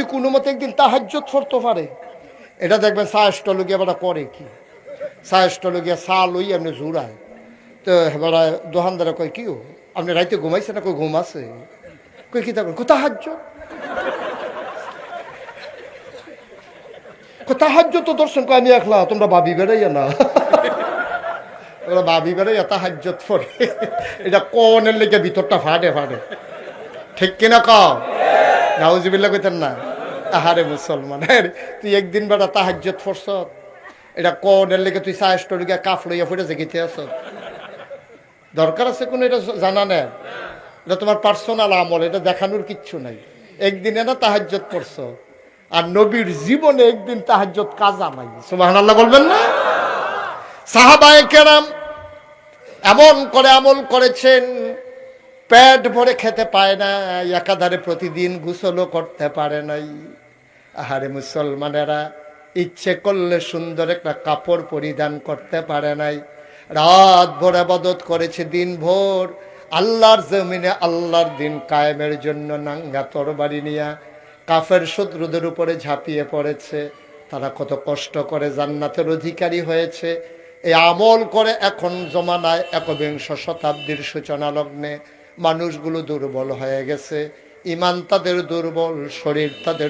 তুই কোনো মতে একদিন তাহাজ্জত করতে পারে? এটা দেখবেন সাহসটা লোকিয়া বেটা করে কি? সাহসটা লোকিয়া চা লই এমনি জুড়ায় তো এবার দোকানদারে কয়, কি আপনি রাইতে ঘুমাইছে না? কই ঘুম আছে। কই কি থাকবেন কোথা হাজ্য কোথা হাজ্য তো দর্শন কয়, আমি একলা, তোমরা ভাবি বেড়াইয়া না। ওরা ভাবি বেড়াইয়া তাহাজ্জত পড়ে এটা কনের লেগে ভিতরটা ফাটে ফাটে। ঠিক কিনা কও? নাউজিবিল্লা কইতেন না। আহারে মুসলমান হ্যাঁ তুই একদিন বেড়া তাহাজ্জত ফরস এটা কনের লেগে তুই সাহস টরিকা কাফ লইয়া ফুটে জেগেতে আস দরকার আছে কোনো এটা জানা নেই? এটা তোমার পার্সোনাল আমল, এটা দেখানোর কিচ্ছু নাই। একদিনে না তাহাজ্জত করছ আর নবীর জীবনে একদিন তাহাজ্জত কাজা নাই। সুবাহ আল্লাহ বলবেন না? সাহাবায়ে কেরাম এমন করে আমল করেছেন পেট ভরে খেতে পায় না, একাধারে প্রতিদিন গোসলও করতে পারে নাই। আহারে মুসলমানেরা ইচ্ছে করলে সুন্দর একটা কাপড় পরিধান করতে পারে নাই। রাত ভোর আবাদত করেছে দিন ভোর, আল্লাহর জমিনে আল্লাহর দিন কায়েমের জন্য নাঙ্গা তরবারি নিয়া কাফের শত্রুদের উপরে ঝাঁপিয়ে পড়েছে। তারা কত কষ্ট করে জান্নাতের অধিকারী হয়েছে। এই আমল করে এখন জমানায় একবিংশ শতাব্দীর সূচনা লগ্নে মানুষগুলো দুর্বল হয়ে গেছে। ইমান তাদের দুর্বল শরীর তাদের